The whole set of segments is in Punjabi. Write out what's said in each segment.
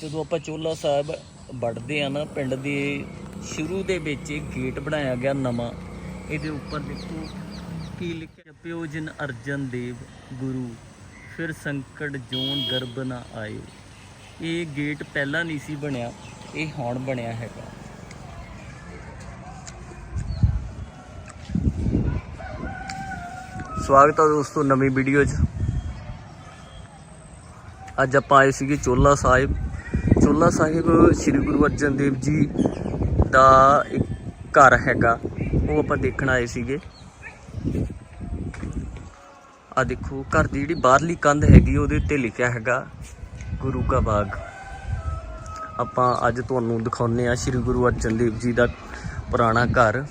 ਜਦੋਂ ਆਪਾਂ ਚੋਲਾ ਸਾਹਿਬ ਵੜਦੇ ਆ ਨਾ, ਪਿੰਡ ਦੇ ਸ਼ੁਰੂ ਦੇ ਵਿੱਚ ਇਹ ਗੇਟ ਬਣਾਇਆ ਗਿਆ ਨਵਾਂ। ਇਹਦੇ ਉੱਪਰ ਦੇਖੋ ਕੀ ਲਿਖਿਆ ਪਿਓ ਜਿਨ ਅਰਜਨ ਦੇਵ ਗੁਰੂ, ਫਿਰ ਸੰਕਟ ਜੋਨ ਗਰਬ ਨਾ ਆਏ ਇਹ ਗੇਟ ਪਹਿਲਾਂ ਨਹੀਂ ਸੀ ਬਣਿਆ, ਇਹ ਹੁਣ ਬਣਿਆ ਹੈਗਾ। ਸਵਾਗਤ ਹੈ ਦੋਸਤੋ ਨਵੀਂ ਵੀਡੀਓ 'ਚ। ਅੱਜ ਆਪਾਂ ਆਏ ਸੀਗੇ ਚੋਲਾ ਸਾਹਿਬ। ਚੋਲਾ ਸਾਹਿਬ ਸ੍ਰੀ ਗੁਰੂ ਅਰਜਨ ਦੇਵ ਜੀ ਦਾ ਇੱਕ ਘਰ ਹੈਗਾ, ਉਹ ਆਪਾਂ ਦੇਖਣ ਆਏ ਸੀਗੇ। ਆ ਦੇਖੋ, ਘਰ ਦੀ ਜਿਹੜੀ ਬਾਹਰਲੀ ਕੰਧ ਹੈਗੀ, ਉਹਦੇ ਉੱਤੇ ਲਿਖਿਆ ਹੈਗਾ, ਗੁਰੂ ਕਾ ਬਾਗ। ਆਪਾਂ ਅੱਜ ਤੁਹਾਨੂੰ ਦਿਖਾਉਂਦੇ ਆ ਸ੍ਰੀ ਗੁਰੂ ਅਰਜਨ ਦੇਵ ਜੀ ਦਾ ਪੁਰਾਣਾ ਘਰ,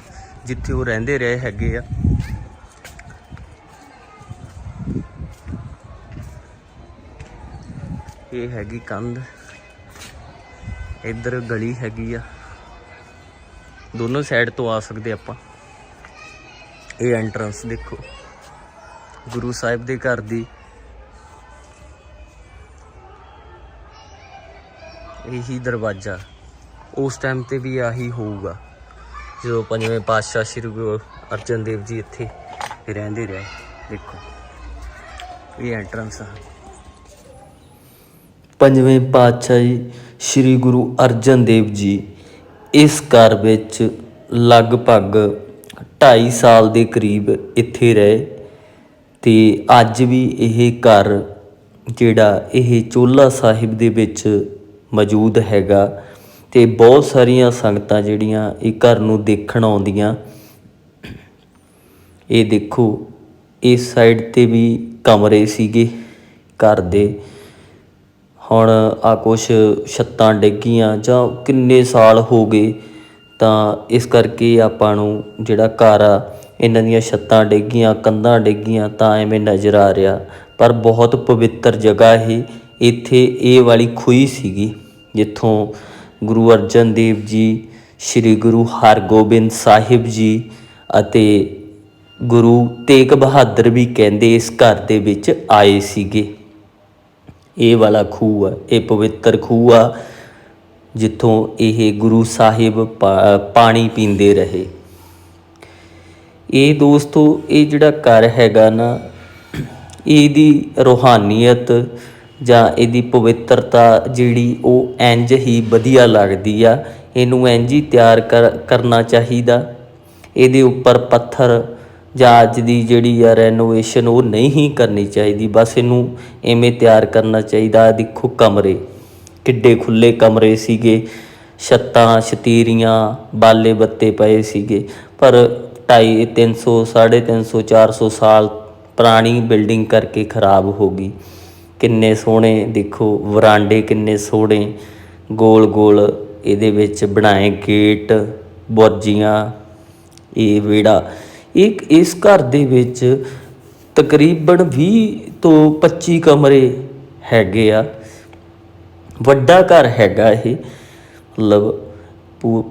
ਜਿੱਥੇ ਉਹ ਰਹਿੰਦੇ ਰਹੇ ਹੈਗੇ ਆ। ਇਹ ਹੈਗੀ ਕੰਧ। ਇੱਧਰ ਗਲੀ ਹੈਗੀ ਆ। ਦੋਨੋਂ ਸਾਈਡ ਤੋਂ ਆ ਸਕਦੇ ਆਪਾਂ। ਇਹ ਐਂਟਰੈਂਸ ਦੇਖੋ। ਗੁਰੂ ਸਾਹਿਬ ਦੇ ਘਰ ਦੀ। ਇਹੀ ਦਰਵਾਜ਼ਾ। ਉਸ ਟਾਈਮ ਤੇ ਵੀ ਆਹੀ ਹੋਊਗਾ। ਜਦੋਂ ਪੰਜਵੇਂ ਪਾਤਸ਼ਾਹ ਸ੍ਰੀ ਗੁਰੂ ਅਰਜਨ ਦੇਵ ਜੀ ਇੱਥੇ ਰਹਿੰਦੇ ਰਹੇ। ਦੇਖੋ। ਇਹ ਐਂਟਰੈਂਸ ਆ। ਪੰਜਵੇਂ ਪਾਤਸ਼ਾਹ ਜੀ ਸ੍ਰੀ ਗੁਰੂ ਅਰਜਨ ਦੇਵ ਜੀ ਇਸ ਘਰ ਵਿੱਚ ਲਗਭਗ 2.5 ਸਾਲ ਦੇ ਕਰੀਬ ਇੱਥੇ ਰਹੇ ਤੇ ਅੱਜ ਵੀ ਇਹ ਘਰ ਜਿਹੜਾ ਇਹ ਚੋਲਾ ਸਾਹਿਬ ਦੇ ਵਿੱਚ ਮੌਜੂਦ ਹੈਗਾ ਤੇ ਬਹੁਤ ਸਾਰੀਆਂ ਸੰਗਤਾਂ ਜਿਹੜੀਆਂ ਇਹ ਘਰ ਨੂੰ ਦੇਖਣ ਆਉਂਦੀਆਂ। ਇਹ ਦੇਖੋ, ਇਸ ਸਾਈਡ ਤੇ ਵੀ ਕਮਰੇ ਸੀਗੇ ਘਰ ਦੇ। ਹੁਣ ਆ ਕੁਛ ਛੱਤਾਂ ਡਿੱਗੀਆਂ ਜਾਂ ਕਿੰਨੇ ਸਾਲ ਹੋ ਗਏ, ਤਾਂ ਇਸ ਕਰਕੇ ਆਪਾਂ ਨੂੰ ਜਿਹੜਾ ਘਰ ਆ, ਇਹਨਾਂ ਦੀਆਂ ਛੱਤਾਂ ਡਿੱਗੀਆਂ, ਕੰਧਾਂ ਡਿੱਗੀਆਂ ਤਾਂ ਐਵੇਂ ਨਜ਼ਰ ਆ ਰਿਹਾ। ਪਰ ਬਹੁਤ ਪਵਿੱਤਰ ਜਗ੍ਹਾ ਇਹ, ਇੱਥੇ ਇਹ ਵਾਲੀ ਖੂਹੀ ਸੀਗੀ, ਜਿੱਥੋਂ ਗੁਰੂ ਅਰਜਨ ਦੇਵ ਜੀ, ਸ੍ਰੀ ਗੁਰੂ ਹਰਗੋਬਿੰਦ ਸਾਹਿਬ ਜੀ ਅਤੇ ਗੁਰੂ ਤੇਗ ਬਹਾਦਰ ਵੀ ਕਹਿੰਦੇ ਇਸ ਘਰ ਦੇ ਵਿੱਚ ਆਏ ਸੀਗੇ। ਇਹ ਵਾਲਾ ਖੂਹ ਆ, ਇਹ ਪਵਿੱਤਰ ਖੂਹ ਆ, ਜਿੱਥੋਂ ਇਹ ਗੁਰੂ ਸਾਹਿਬ ਪਾ- ਪਾਣੀ ਪੀਂਦੇ ਰਹੇ। ਇਹ ਦੋਸਤੋ, ਇਹ ਜਿਹੜਾ ਘਰ ਹੈਗਾ ਨਾ, ਇਹਦੀ ਰੋਹਾਨੀਅਤ ਜਾਂ ਇਹਦੀ ਪਵਿੱਤਰਤਾ ਜਿਹੜੀ ਉਹ ਇੰਜ ਹੀ ਵਧੀਆ ਲੱਗਦੀ ਆ, ਇਹਨੂੰ ਇੰਜ ਹੀ ਤਿਆਰ ਕਰ, ਕਰਨਾ ਚਾਹੀਦਾ। ਇਹਦੇ ਉੱਪਰ ਪੱਥਰ ਜਾਂ ਅੱਜ ਦੀ ਜਿਹੜੀ ਆ ਰੈਨੋਵੇਸ਼ਨ ਉਹ ਨਹੀਂ ਕਰਨੀ ਚਾਹੀਦੀ, ਬਸ ਇਹਨੂੰ ਐਵੇਂ ਤਿਆਰ ਕਰਨਾ ਚਾਹੀਦਾ। ਦੇਖੋ ਕਮਰੇ, ਕਿੱਡੇ ਖੁੱਲੇ ਕਮਰੇ ਸੀਗੇ। ਛੱਤਾਂ, ਛਤੀਰੀਆਂ, ਬਾਲੇ ਬੱਤੇ ਪਏ ਸੀਗੇ। ਪਰ 250 300 350 400 ਸਾਲ ਪੁਰਾਣੀ ਬਿਲਡਿੰਗ ਕਰਕੇ ਖਰਾਬ ਹੋ ਗਈ। ਕਿੰਨੇ ਸੋਹਣੇ, ਦੇਖੋ ਵਰਾਂਡੇ ਕਿੰਨੇ ਸੋਹਣੇ। ਗੋਲ ਗੋਲ ਇਹਦੇ ਵਿੱਚ ਬਣਾਏ ਗੇਟ, ਬੁਰਜੀਆਂ, ਇਹ ਵਿਹੜਾ। ਇੱਕ ਇਸ ਘਰ ਦੇ ਵਿੱਚ ਤਕਰੀਬਨ 20 ਤੋਂ 25 ਕਮਰੇ ਹੈਗੇ ਆ। ਵੱਡਾ ਘਰ ਹੈਗਾ ਇਹ। ਮਤਲਬ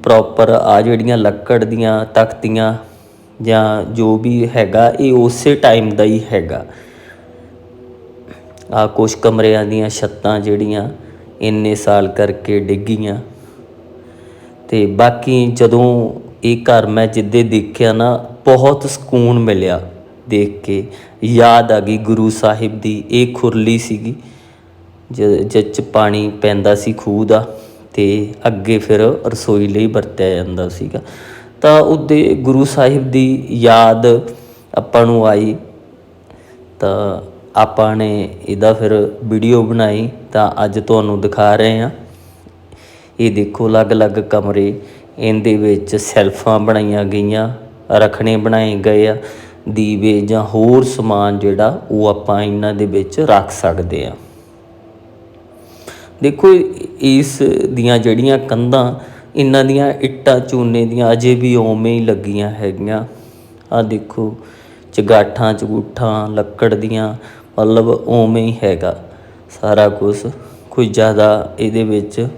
ਪ੍ਰੋਪਰ ਆ ਜਿਹੜੀਆਂ ਲੱਕੜ ਦੀਆਂ ਤਖਤੀਆਂ ਜਾਂ ਜੋ ਵੀ ਹੈਗਾ, ਇਹ ਉਸੇ ਟਾਈਮ ਦਾ ਹੀ ਹੈਗਾ। ਆ ਕੁਝ ਕਮਰਿਆਂ ਦੀਆਂ ਛੱਤਾਂ ਜਿਹੜੀਆਂ ਇੰਨੇ ਸਾਲ ਕਰਕੇ ਡਿੱਗੀਆਂ। ਤੇ ਬਾਕੀ ਜਦੋਂ ਇਹ ਘਰ ਮੈਂ ਜਿੱਦੇ ਦੇਖਿਆ ਨਾ ਬਹੁਤ ਸਕੂਨ ਮਿਲਿਆ ਦੇਖ ਕੇ। ਯਾਦ ਆ ਗਈ ਗੁਰੂ ਸਾਹਿਬ ਦੀ, ਇਹ ਖੁਰਲੀ ਸੀਗੀ, ਜ- ਜਿਹ 'ਚ ਪਾਣੀ ਪੈਂਦਾ ਸੀ ਖੂਹ ਦਾ ਤੇ ਅੱਗੇ ਫਿਰ ਰਸੋਈ ਲਈ ਵਰਤਿਆ ਜਾਂਦਾ ਸੀਗਾ। ਤਾਂ ਉਹਦੇ ਗੁਰੂ ਸਾਹਿਬ ਦੀ ਯਾਦ ਆਪਾਂ ਨੂੰ ਆਈ, ਤਾਂ ਆਪਾਂ ਨੇ ਇਹਦਾ ਫਿਰ ਵੀਡੀਓ ਬਣਾਈ, ਤਾਂ ਅੱਜ ਤੁਹਾਨੂੰ ਦਿਖਾ ਰਹੇ ਹਾਂ। ਇਹ ਦੇਖੋ ਅਲੱਗ-ਅਲੱਗ ਕਮਰੇ, ਇਹਦੇ ਵਿੱਚ ਸੈਲਫਾਂ ਬਣਾਈਆਂ ਗਈਆਂ। ਰਖਣੇ ਬਣਾਏ ਗਏ ਆ। ਦੀਵੇ ਜਾਂ ਹੋਰ ਸਮਾਨ ਜਿਹੜਾ ਉਹ ਆਪਾਂ ਇਹਨਾਂ ਦੇ ਵਿੱਚ ਰੱਖ ਸਕਦੇ ਆ। ਦੇਖੋ, ਇਸ ਦੀਆਂ ਜਿਹੜੀਆਂ ਕੰਧਾਂ, ਇਹਨਾਂ ਦੀਆਂ ਇੱਟਾਂ, ਚੂਨੇ ਦੀਆਂ ਅਜੇ ਵੀ ਉਵੇਂ ਹੀ ਲੱਗੀਆਂ ਹੈਗੀਆਂ। ਆ ਦੇਖੋ, ਚਗਾਠਾਂ, ਚਗੂਠਾਂ, ਲੱਕੜ ਦੀਆਂ, ਮਤਲਬ ਉਵੇਂ ਹੀ ਹੈਗਾ ਸਾਰਾ ਕੁਝ ਕੋਈ ਜ਼ਿਆਦਾ ਇਹਦੇ ਵਿੱਚ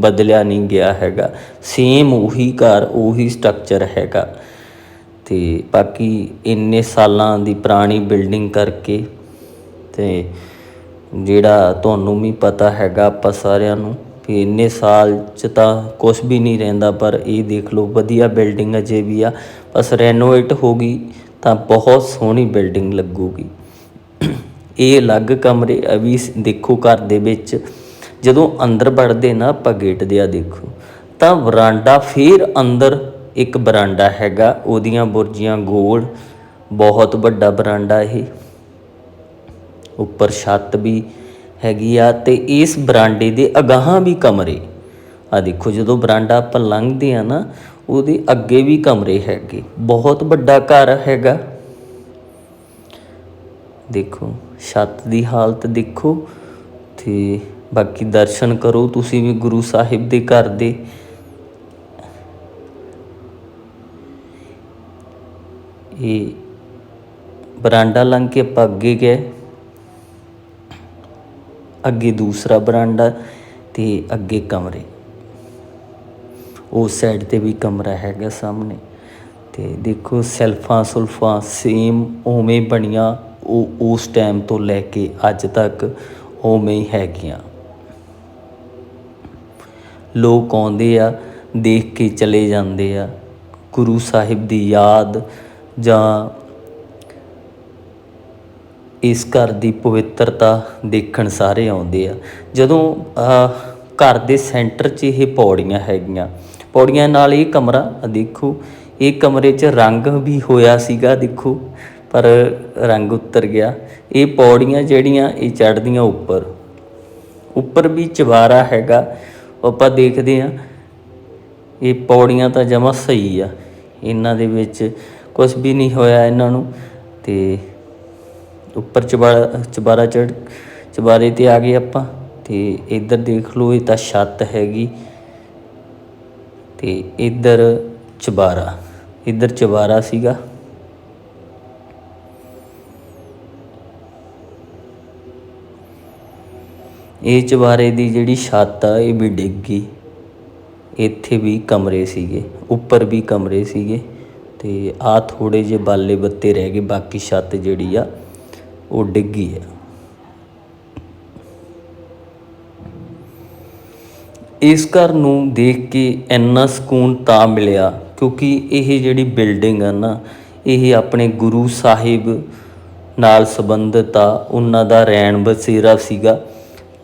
ਬਦਲਿਆ ਨਹੀਂ ਗਿਆ ਹੈਗਾ। ਸੇਮ ਉਹੀ ਘਰ, ਉਹੀ ਸਟਰਕਚਰ ਹੈਗਾ। ਤੇ ਬਾਕੀ ਇੰਨੇ ਸਾਲਾਂ ਦੀ ਪੁਰਾਣੀ ਬਿਲਡਿੰਗ ਕਰਕੇ ਤੇ ਜਿਹੜਾ ਤੁਹਾਨੂੰ ਵੀ ਪਤਾ ਹੈਗਾ ਆਪਾਂ ਸਾਰਿਆਂ ਨੂੰ ਵੀ ਇੰਨੇ ਸਾਲ ਚ ਤਾਂ ਕੁਝ ਵੀ ਨਹੀਂ ਰਹਿੰਦਾ, ਪਰ ਇਹ ਦੇਖ ਲਓ ਵਧੀਆ ਬਿਲਡਿੰਗ ਅਜੇ ਵੀ ਆ। ਬਸ ਰੈਨੋਵੇਟ ਹੋ ਗਈ ਤਾਂ ਬਹੁਤ ਸੋਹਣੀ ਬਿਲਡਿੰਗ ਲੱਗੂਗੀ। ਇਹ ਅਲੱਗ ਕਮਰੇ ਅਵੀ ਦੇਖੋ ਘਰ ਦੇ ਵਿੱਚ ਜਦੋਂ ਅੰਦਰ ਵੜਦੇ ਨਾ ਆਪਾਂ ਗੇਟ ਦੇ ਆ ਦੇਖੋ, ਤਾਂ ਵਰਾਂਡਾ ਫੇਰ ਅੰਦਰ ਇੱਕ ਬਰਾਂਡਾ ਹੈਗਾ, ਉਹਦੀਆਂ ਬੁਰਜੀਆਂ ਗੋਲ, ਬਹੁਤ ਵੱਡਾ ਬਰਾਂਡਾ ਇਹ। ਉੱਪਰ ਛੱਤ ਵੀ ਹੈਗੀ ਆ ਤੇ ਇਸ ਬਰਾਂਡੇ ਦੇ ਅਗਾਹਾਂ ਵੀ ਕਮਰੇ। ਆ ਦੇਖੋ, ਜਦੋਂ ਬਰਾਂਡਾ ਆਪਾਂ ਲੰਘਦੇ ਆ ਨਾ, ਉਹਦੇ ਅੱਗੇ ਵੀ ਕਮਰੇ ਹੈਗੇ, ਬਹੁਤ ਵੱਡਾ ਘਰ ਹੈਗਾ। ਦੇਖੋ, ਛੱਤ ਦੀ ਹਾਲਤ ਦੇਖੋ, ਤੇ ਬਾਕੀ ਦਰਸ਼ਨ ਕਰੋ, ਤੁਸੀਂ ਵੀ ਗੁਰੂ ਸਾਹਿਬ ਦੇ ਘਰ ਦੇ। ਇਹ ਬਰਾਂਡਾ ਲੰਘ ਕੇ ਆਪਾਂ ਅੱਗੇ ਗਏ। ਅੱਗੇ ਦੂਸਰਾ ਬਰਾਂਡਾ ਤੇ ਅੱਗੇ ਕਮਰੇ। ਉਸ ਸਾਈਡ ਤੇ ਵੀ ਕਮਰਾ ਹੈਗਾ ਸਾਹਮਣੇ। ਤੇ ਦੇਖੋ, ਸੈਲਫਾਂ ਸੁਲਫਾਂ ਸੇਮ ਉਵੇਂ ਬਣੀਆਂ, ਉਹ ਉਸ ਟਾਈਮ ਤੋਂ ਲੈ ਕੇ ਅੱਜ ਤੱਕ ਉਵੇਂ ਹੀ ਹੈਗੀਆਂ। ਲੋਕ ਆਉਂਦੇ ਆ, ਦੇਖ ਕੇ ਚਲੇ ਜਾਂਦੇ ਆ। ਗੁਰੂ ਸਾਹਿਬ ਦੀ ਯਾਦ ਜਾਂ ਇਸ ਘਰ ਦੀ ਪਵਿੱਤਰਤਾ ਦੇਖਣ ਸਾਰੇ ਆਉਂਦੇ ਆ। ਜਦੋਂ ਘਰ ਦੇ ਸੈਂਟਰ 'ਚ ਇਹ ਪੌੜੀਆਂ ਹੈਗੀਆਂ। ਪੌੜੀਆਂ ਨਾਲ ਇਹ ਕਮਰਾ ਦੇਖੋ, ਇਹ ਕਮਰੇ 'ਚ ਰੰਗ ਵੀ ਹੋਇਆ ਸੀਗਾ, ਦੇਖੋ, ਪਰ ਰੰਗ ਉਤਰ ਗਿਆ। ਇਹ ਪੌੜੀਆਂ ਜਿਹੜੀਆਂ, ਇਹ ਚੜ੍ਹਦੀਆਂ ਉੱਪਰ। ਉੱਪਰ ਵੀ ਚਵਾਰਾ ਹੈਗਾ। ਆਪਾਂ ਦੇਖਦੇ ਆ ਇਹ ਪੌੜੀਆਂ ਤਾਂ ਜਮਾ ਸਹੀ ਆ। ਇਹਨਾਂ ਦੇ ਵਿੱਚ ਕੁਝ ਵੀ ਨਹੀਂ ਹੋਇਆ ਇਹਨਾਂ ਨੂੰ। ਤੇ ਉੱਪਰ ਚਬਾਰਾ ਚਬਾਰਾ ਚੜ, ਚਬਾਰੇ ਤੇ ਆ ਗਏ ਆਪਾਂ। ਤੇ ਇੱਧਰ ਦੇਖ ਲਓ, ਇਹ ਤਾਂ ਛੱਤ ਹੈਗੀ। ਤੇ ਇੱਧਰ ਚਬਾਰਾ ਇੱਧਰ ਚਬਾਰਾ ਸੀਗਾ। ਇਹ ਚਬਾਰੇ ਦੀ ਜਿਹੜੀ ਛੱਤ ਆ, ਇਹ ਵੀ ਡਿੱਗ ਗਈ। ਇੱਥੇ ਵੀ ਕਮਰੇ ਸੀਗੇ, ਉੱਪਰ ਵੀ ਕਮਰੇ ਸੀਗੇ ਤੇ ਆ ਥੋੜੇ ਜਿਹੇ ਬਾਲੇ ਬੱਤੇ ਰਹਿ ਗਏ, ਬਾਕੀ ਛੱਤ ਜਿਹੜੀ ਆ, ਉਹ ਡਿੱਗੀ ਆ। ਇਸ ਘਰ ਨੂੰ ਦੇਖ ਕੇ ਇੰਨਾ ਸਕੂਨ ਤਾਂ ਮਿਲਿਆ, ਕਿਉਂਕਿ ਇਹ ਜਿਹੜੀ ਬਿਲਡਿੰਗ ਆ ਨਾ, ਇਹ ਆਪਣੇ ਗੁਰੂ ਸਾਹਿਬ ਨਾਲ ਸੰਬੰਧਿਤ ਆ, ਉਹਨਾਂ ਦਾ ਰਹਿਣ ਬਸੇਰਾ ਸੀਗਾ।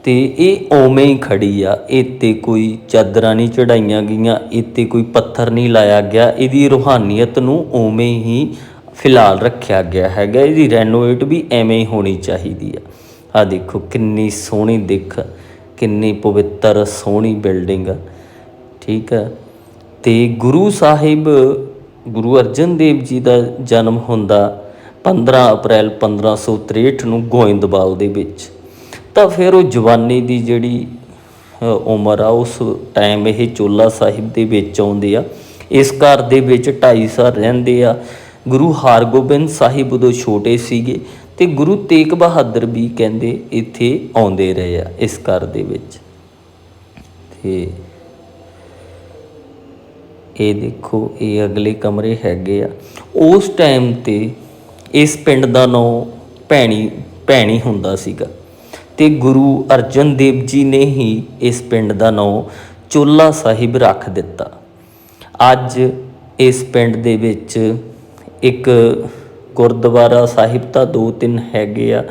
ਤੇ ਇਹ ਓਵੇਂ ਹੀ ਖੜੀ ਆ, ਇੱਥੇ ਕੋਈ ਚਾਦਰਾਂ ਨਹੀਂ ਚੜਾਈਆਂ ਗਈਆਂ, ਇੱਥੇ ਕੋਈ ਪੱਥਰ ਨਹੀਂ ਲਾਇਆ ਗਿਆ, ਇਹਦੀ ਰੂਹਾਨੀਅਤ ਨੂੰ ਓਵੇਂ ਹੀ ਫਿਲਹਾਲ ਰੱਖਿਆ ਗਿਆ ਹੈਗਾ, ਇਹਦੀ ਰੈਨੋਵੇਟ ਵੀ ਐਵੇਂ ਹੀ ਹੋਣੀ ਚਾਹੀਦੀ ਆ। ਆ ਦੇਖੋ ਕਿੰਨੀ ਸੋਹਣੀ ਦਿੱਖ, ਕਿੰਨੀ ਪਵਿੱਤਰ ਸੋਹਣੀ ਬਿਲਡਿੰਗ ਆ, ਠੀਕ ਆ। ਤੇ ਗੁਰੂ ਸਾਹਿਬ, ਗੁਰੂ ਅਰਜਨ ਦੇਵ ਜੀ ਦਾ ਜਨਮ ਹੁੰਦਾ 15 ਅਪ੍ਰੈਲ 1563 ਨੂੰ ਗੋਇੰਦਵਾਲ ਦੇ ਵਿੱਚ। ਤਾਂ ਫਿਰ ਉਹ ਜਵਾਨੀ ਦੀ ਜਿਹੜੀ ਉਮਰ ਆ, ਉਸ ਟਾਈਮ ਇਹ ਚੋਲਾ ਸਾਹਿਬ ਦੇ ਵਿੱਚ ਆਉਂਦੇ ਆ। ਇਸ ਘਰ ਦੇ ਵਿੱਚ 2.5 ਸਾਲ ਰਹਿੰਦੇ ਆ। ਗੁਰੂ ਹਰਗੋਬਿੰਦ ਸਾਹਿਬ ਉਦੋਂ ਛੋਟੇ ਸੀਗੇ ਤੇ ਗੁਰੂ ਤੇਗ ਬਹਾਦਰ ਵੀ ਕਹਿੰਦੇ ਇੱਥੇ ਆਉਂਦੇ ਰਹੇ ਆ, ਇਸ ਘਰ ਦੇ ਵਿੱਚ। ਤੇ ਇਹ ਦੇਖੋ, ਇਹ ਅਗਲੇ ਕਮਰੇ ਹੈਗੇ ਆ। ਉਸ ਟਾਈਮ ਤੇ ਇਸ ਪਿੰਡ ਦਾ ਨਾਂ ਭੈਣੀ ਭੈਣੀ ਹੁੰਦਾ ਸੀਗਾ। ਤੇ ਗੁਰੂ ਅਰਜਨ ਦੇਵ ਜੀ ਨੇ ਹੀ ਇਸ ਪਿੰਡ ਦਾ ਨਾਂ ਚੋਲਾ ਸਾਹਿਬ ਰੱਖ ਦਿੱਤਾ। ਅੱਜ ਇਸ ਪਿੰਡ ਦੇ ਵਿੱਚ ਇੱਕ ਗੁਰਦੁਆਰਾ ਸਾਹਿਬ ਤਾਂ ਦੋ ਤਿੰਨ ਹੈਗੇ ਆ।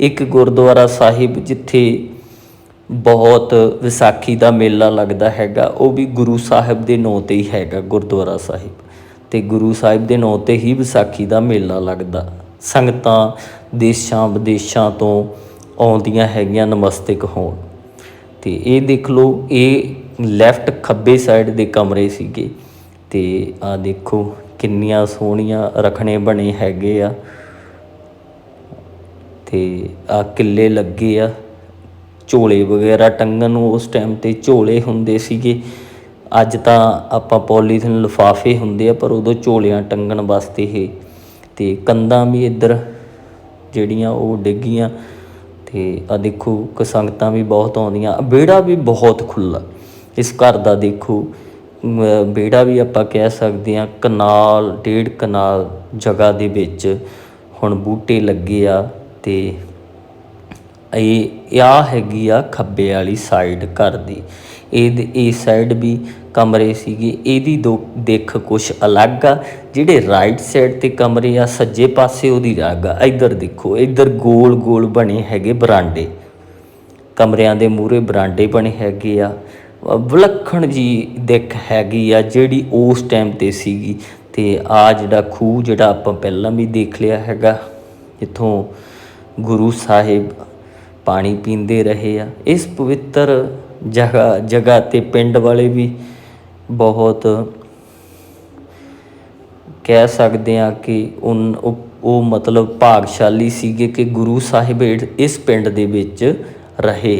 ਇੱਕ ਗੁਰਦੁਆਰਾ ਸਾਹਿਬ ਜਿੱਥੇ ਬਹੁਤ ਵਿਸਾਖੀ ਦਾ ਮੇਲਾ ਲੱਗਦਾ ਹੈਗਾ, ਉਹ ਵੀ ਗੁਰੂ ਸਾਹਿਬ ਦੇ ਨਾਂ ਤੇ ਹੀ ਹੈਗਾ ਗੁਰਦੁਆਰਾ ਸਾਹਿਬ। ਤੇ ਗੁਰੂ ਸਾਹਿਬ ਦੇ ਨਾਂ ਤੇ ਹੀ ਵਿਸਾਖੀ ਦਾ ਮੇਲਾ ਲੱਗਦਾ। ਸੰਗਤਾਂ ਦੇਸ਼ਾਂ ਵਿਦੇਸ਼ਾਂ ਤੋਂ ਆਉਂਦੀਆਂ ਹੈਗੀਆਂ ਨਮਸਤਕ ਹੋਣ। ਤੇ ਇਹ ਦੇਖ ਲਓ, ਇਹ ਲੈਫਟ ਖੱਬੇ ਸਾਈਡ ਦੇ ਕਮਰੇ ਸੀਗੇ। ਤੇ ਆ ਦੇਖੋ ਕਿੰਨੀਆਂ ਸੋਹਣੀਆਂ ਰਖਣੇ ਬਣੇ ਹੈਗੇ ਆ। ਤੇ ਆ ਕਿੱਲੇ ਲੱਗੇ ਆ। ਝੋਲੇ ਵਗੈਰਾ ਟੰਗਣ ਨੂੰ ਉਸ ਟਾਈਮ ਤੇ ਝੋਲੇ ਹੁੰਦੇ ਸੀਗੇ। ਅੱਜ ਤਾਂ ਆਪਾਂ ਪੋਲੀਥੀਨ ਲਿਫਾਫੇ ਹੁੰਦੇ ਆ, ਪਰ ਉਦੋਂ ਝੋਲਿਆਂ ਟੰਗਣ ਵਾਸਤੇ ਇਹ। ਤੇ ਕੰਧਾਂ ਵੀ ਇੱਧਰ ਜਿਹੜੀਆਂ ਉਹ ਡਿੱਗੀਆਂ। ਤੇ ਆ ਦੇਖੋ ਕਿ ਸੰਗਤਾਂ ਵੀ ਬਹੁਤ ਆਉਂਦੀਆਂ। ਵਿਹੜਾ ਵੀ ਬਹੁਤ ਖੁੱਲਾ ਇਸ ਘਰ ਦਾ ਦੇਖੋ ਵਿਹੜਾ ਵੀ ਆਪਾਂ ਕਹਿ ਸਕਦੇ ਆ ਕਨਾਲ, ਡੇਢ ਕਨਾਲ ਜਗ੍ਹਾ ਦੇ ਵਿੱਚ ਹੁਣ ਬੂਟੇ ਲੱਗੇ ਆ ਤੇ ਇਹ ਆ ਹੈਗੀ ਆ ਖੱਬੇ ਵਾਲੀ ਸਾਈਡ ਘਰ ਦੀ। ਇਹ ਇਸ ਸਾਈਡ ਵੀ ਕਮਰੇ ਸੀਗੇ, ਇਹਦੀ ਦੋ ਦੇਖ ਕੁਛ ਅਲੱਗ ਆ। ਜਿਹੜੇ ਰਾਈਟ ਸਾਈਡ ਤੇ ਕਮਰੇ ਆ, ਸੱਜੇ ਪਾਸੇ ਉਹਦੀ ਰੱਗ ਆ। ਇੱਧਰ ਦੇਖੋ, ਇੱਧਰ ਗੋਲ ਗੋਲ ਬਣੇ ਹੈਗੇ ਬਰਾਂਡੇ। ਕਮਰਿਆਂ ਦੇ ਮੂਹਰੇ ਬਰਾਂਡੇ ਬਣੇ ਹੈਗੇ ਆ। ਵਿਲੱਖਣ ਜੀ ਦਿੱਖ ਹੈਗੀ ਆ ਜਿਹੜੀ ਉਸ ਟਾਈਮ ਤੇ ਸੀਗੀ। ਤੇ ਆ ਜਿਹੜਾ ਖੂਹ ਜਿਹੜਾ ਆਪਾਂ ਪਹਿਲਾਂ ਵੀ ਦੇਖ ਲਿਆ ਹੈਗਾ, ਜਿੱਥੋਂ ਗੁਰੂ ਸਾਹਿਬ ਪਾਣੀ ਪੀਂਦੇ ਰਹੇ ਆ, ਇਸ ਪਵਿੱਤਰ ਜਗ੍ਹਾ ਜਗ੍ਹਾ ਤੇ ਪਿੰਡ ਵਾਲੇ ਵੀ ਬਹੁਤ ਕਹਿ ਸਕਦੇ ਆ ਕਿ ਉਹ ਉਹ ਮਤਲਬ ਭਾਗਸ਼ਾਲੀ ਸੀਗੇ ਕਿ ਗੁਰੂ ਸਾਹਿਬ ਇਸ ਪਿੰਡ ਦੇ ਵਿੱਚ ਰਹੇ